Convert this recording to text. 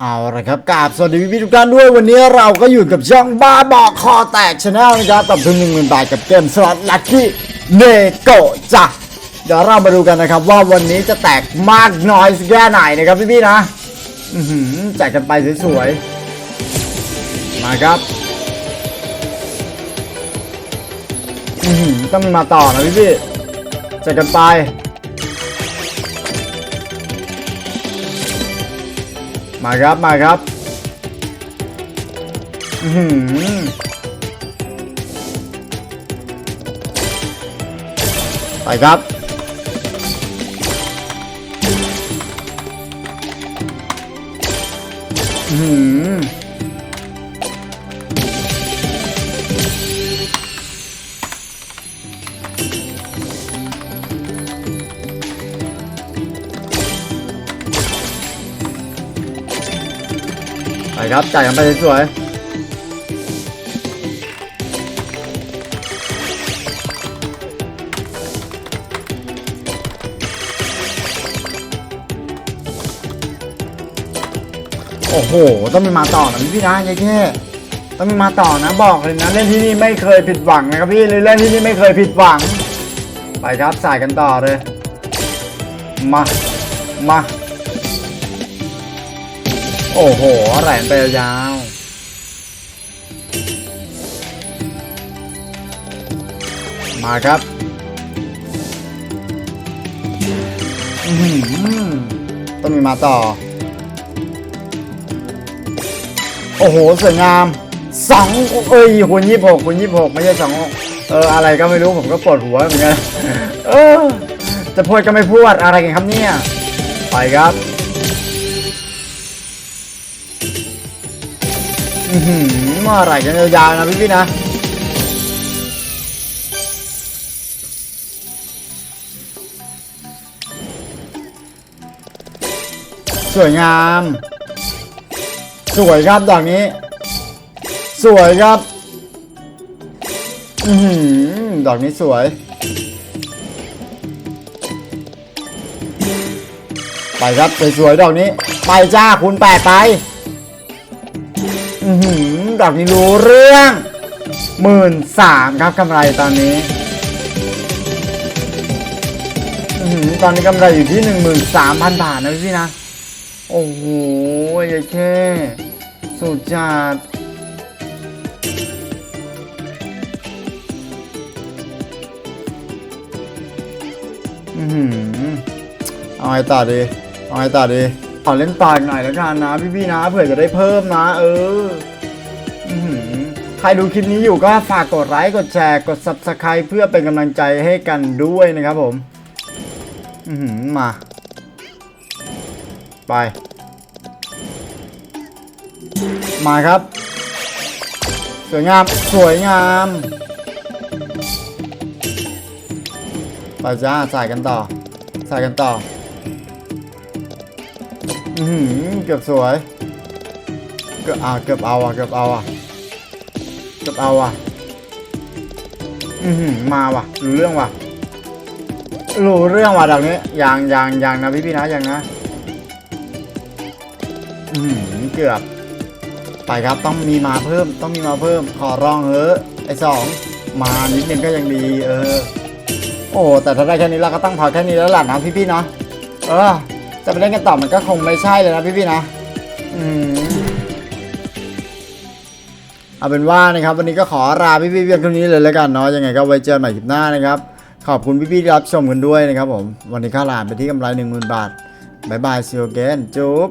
เอาละครับกราบสวัสดีพี่ๆทุกท่านด้วยวันนี้เราก็อยู่กับช่องบ้าบอกคอแตกชาแนลนะครับกับทุนหนึ่งหมื่นบาทกับเกมสล็อตลัคกี้เนโกจ้ะเดี๋ยวเรามาดูกันนะครับ ว่าวันนี้จะแตกมากน้อยแค่ไหนนะครับพี่ๆนะอือหือแจกกันไปสวยๆมาครับอือหือต้องมีมาต่อนะพี่ๆแจกกันไป มาครับมาครับอืมไปครับอืม ไปครับจ่ายกันไปสวยโอ้โห ต้องมีมาต่อนะพี่นะยายแค่ต้องมีมาต่อนะบอกเลยนะเล่นที่นี่ไม่เคยผิดหวังนะครับพี่เล่นที่นี่ไม่เคยผิดหวัง ไปครับสายกันต่อเลย มา มา โอ้โหแหลนไปยาวมาครับอื้อหือต้องมีมาต่อ โอ้โหสวยงามสองเอ้ยคูณยี่หกคูณยี่หกไม่ใช่สองเอออะไรก็ไม่รู้ผมก็ปวดหัวเหมือนกันเออจะพูดก็ไม่พูดอะไรกันครับเนี่ย ไปครับ อือหือเมื่อไหร่กันยาวๆนะพี่พี่ๆนะสวยงาม สวยครับดอกนี้ สวยครับ อือหือดอกนี้สวย ไปครับสวยๆดอกนี้ ไปจ้าคุณแปดไป อือหือดอกนี้รู้เรื่องหมื่นสามครับกำไรตอนนี้อือหือตอนนี้กำไรอยู่ที่หนึ่งหมื่นสามพันบาทนะพี่นะ โอ้โหยายแค่สุดจัดอือหือเอาไงต่อดี เอาไงต่อดี อเล่นต่ออีกหน่อยแล้วกันนะพี่ๆนะเผื่อจะได้เพิ่มนะ เออใครดูคลิปนี้อยู่ก็ฝากกดไลค์กดแชร์กด subscribe เพื่อเป็นกำลังใจให้กันด้วยนะครับผมอือหือมา ไป มาครับ สวยงาม สวยงามไปจ้าใส่กันต่อ ใส่กันต่อ อือหือเกือบสวย เกือบอ่าเกือบเอาอะเกือบเอาอะเกือบเอาอะอือหือมาว่ะรู้เรื่องว่ะรู้เรื่องว่ะดอกนี้อย่างอย่างอย่างนะพี่พี่ๆนะอย่างนะอือหือเกือบ ไปครับต้องมีมาเพิ่ม ต้องมีมาเพิ่ม ขอร้องเฮ้อไอสองมานิดนึงก็ยังดี เออ โอ้แต่ถ้าได้แค่นี้เราก็ต้องพอแค่นี้แล้วล่ะนะพี่ๆเนาะเออ จะไปเล่นกันต่อมันก็คงไม่ใช่เลยนะพี่ๆนะอืมเอาเป็นว่านะครับวันนี้ก็ขอลาพี่ๆเพียงเท่านี้เลยแล้วกันเนาะยังไงก็ไว้เจอกันใหม่คลิปหน้านะครับ ขอบคุณพี่ๆที่รับชมกันด้วยนะครับผม วันนี้ข้าลาไปที่กำไร10,000บาทบายบายซีโอเกนจุ๊บ